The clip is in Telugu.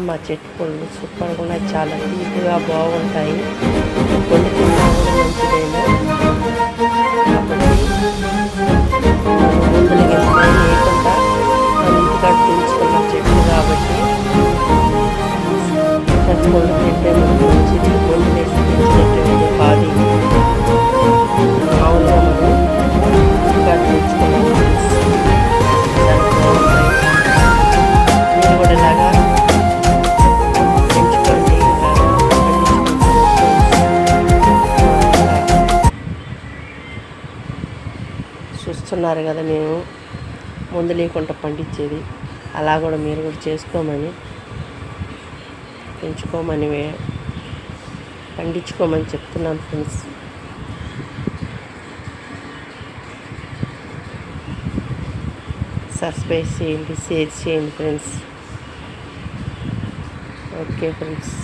మా మా చెట్టు పళ్ళు సూపర్గా ఉన్నాయి. చాలా తీపిగా బాగుంటాయి. కొన్ని కూడా చచ్చిపోయిన మంచిది కాదు మామూలుగా మనం మీరు కూడా ఇలాగా పెంచుకోండి చూస్తున్నారు కదా మేము. ముందు లేకుండా పండించేది. అలా కూడా మీరు కూడా చేసుకోమని పెంచుకోమని పండించుకోమని చెప్తున్నాను ఫ్రెండ్స్. సబ్స్క్రైబ్ చేయండి షేర్ చేయండి ఫ్రెండ్స్. Okay friends.